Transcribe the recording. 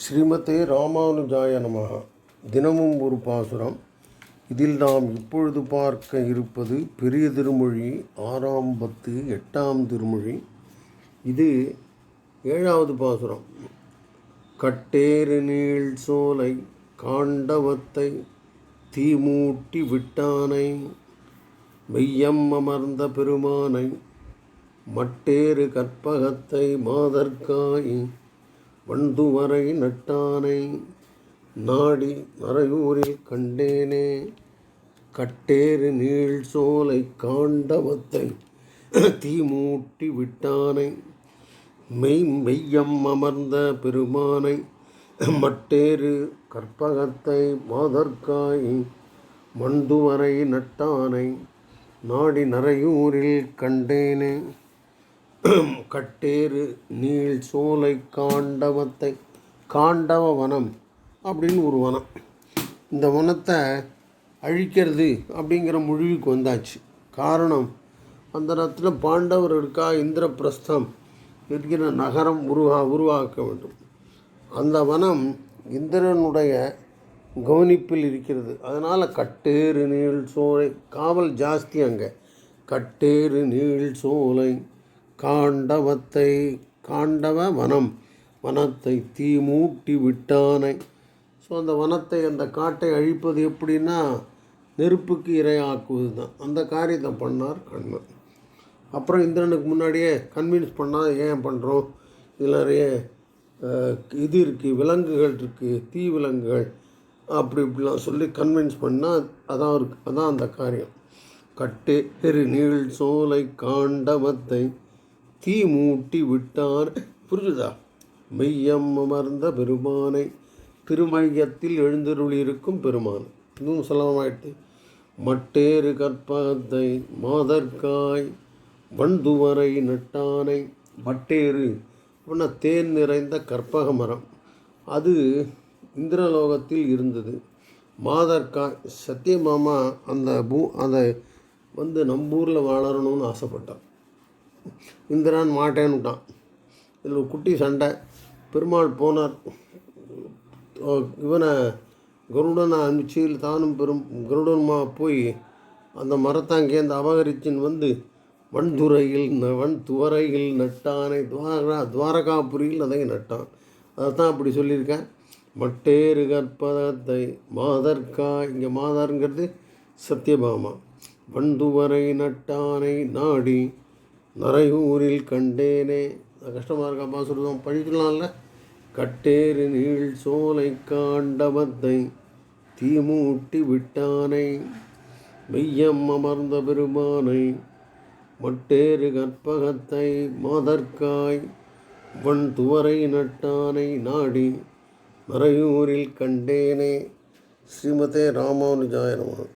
ஸ்ரீமதே ராமானுஜாய நமக தினமும் ஒரு பாசுரம். இதில் நாம் இப்பொழுது பார்க்க இருப்பது பெரிய திருமொழி ஆறாம் பத்து எட்டாம் திருமொழி. இது ஏழாவது பாசுரம். கட்டேறு நீள் சோலை காண்டவத்தை தீமூட்டி விட்டானை. மெய்யம் அமர்ந்த பெருமானை மட்டேறு கற்பகத்தை மாதர்க்காய் வண்டுவரை நட்டானை நாடி மறையூரில் கண்டேனே. கட்டேறு நீள் சோலை காண்டவத்தை தீமூட்டி விட்டானை. மெய் மெய்யம் அமர்ந்த பெருமானை மட்டேறு கற்பகத்தை மாதற்காய் மண்டுவரை நட்டானை நாடி நரையூரில் கண்டேனே. கட்டேறு நீள் சோலை காண்டவத்தை காண்டவ வனம் அப்படின்னு ஒரு வனம். இந்த வனத்தை அழிக்கிறது அப்படிங்கிற முடிவுக்கு வந்தாச்சு. காரணம் அந்த நேரத்தில் பாண்டவர் இருக்கா இந்திரபிரஸ்தம் இருக்கிற நகரம் உருவா உருவாக்க வேண்டும். அந்த வனம் இந்திரனுடைய கவனிப்பில் இருக்கிறது. அதனால் கட்டேறு நீள் சோலை காவல் ஜாஸ்தி அங்கே. கட்டேறு நீள் சோலை காண்டவத்தை காண்டவ வனம் வனத்தை தீ மூட்டி விட்டானை. ஸோ அந்த வனத்தை அந்த காட்டை அழிப்பது எப்படின்னா நெருப்புக்கு இரையாக்குவது தான் அந்த காரியத்தை பண்ணார் கண்ணன். அப்புறம் இந்திரனுக்கு முன்னாடியே கன்வின்ஸ் பண்ணால் ஏன் பண்ணுறோம் இதில் நிறைய இது இருக்குது விலங்குகள் இருக்குது தீ விலங்குகள் அப்படி இப்படிலாம் சொல்லி கன்வின்ஸ் பண்ணால் அதான் இருக்கு அதான் அந்த காரியம். கட்டு எரு நீள் சோலை காண்டவத்தை தீ மூட்டி விட்டார். புரிஞ்சுதா? மெய்யம் அமர்ந்த பெருமானை திருமையத்தில் எழுந்தருளியிருக்கும் பெருமான். இதுவும் சொல்லமாயிட்டு மட்டேறு கற்பகத்தை மாதற்காய் வண்டுவரை நட்டானை. மட்டேறு அப்படின்னா தேன் நிறைந்த கற்பக மரம். அது இந்திரலோகத்தில் இருந்தது. மாதற்காய் சத்தியமாமா அந்த பூ அதை வந்து நம்பூரில் வளரணும்னு ஆசைப்பட்டான். இந்திரன் மாட்டேன்னுட்டான் இதில் ஒரு குட்டி சண்டை. பெருமாள் போனார். இவனை கருடனை அனுப்பிச்சு தானும் பெரும் கருடனுமா போய் அந்த மரத்தை அங்கேருந்து அபகரிச்சின் வந்து வன்துறையில் வன் துவரையில் நட்டானை துவாரகா துவாரகாபுரியில் அதை நட்டான். அதை தான் அப்படி சொல்லியிருக்கேன் மட்டேறு கற்பதத்தை மாதர்கா இங்கே மாதர்ங்கிறது சத்யபாமா. வன்துவரை நட்டானை நாடி நரையூரில் கண்டேனே. கஷ்டமாக இருக்காப்பா சொல்லுவோம் படிக்கலாம்ல கட்டேறு நீள் சோலை காண்டவத்தை தீமூட்டி விட்டானை. மெய்யம் அமர்ந்த பெருமானை மட்டேறு கற்பகத்தை மாதற்காய் வன் துவரை நட்டானை நாடி மறையூரில் கண்டேனே. ஸ்ரீமதே ராமானுஜாயனமாக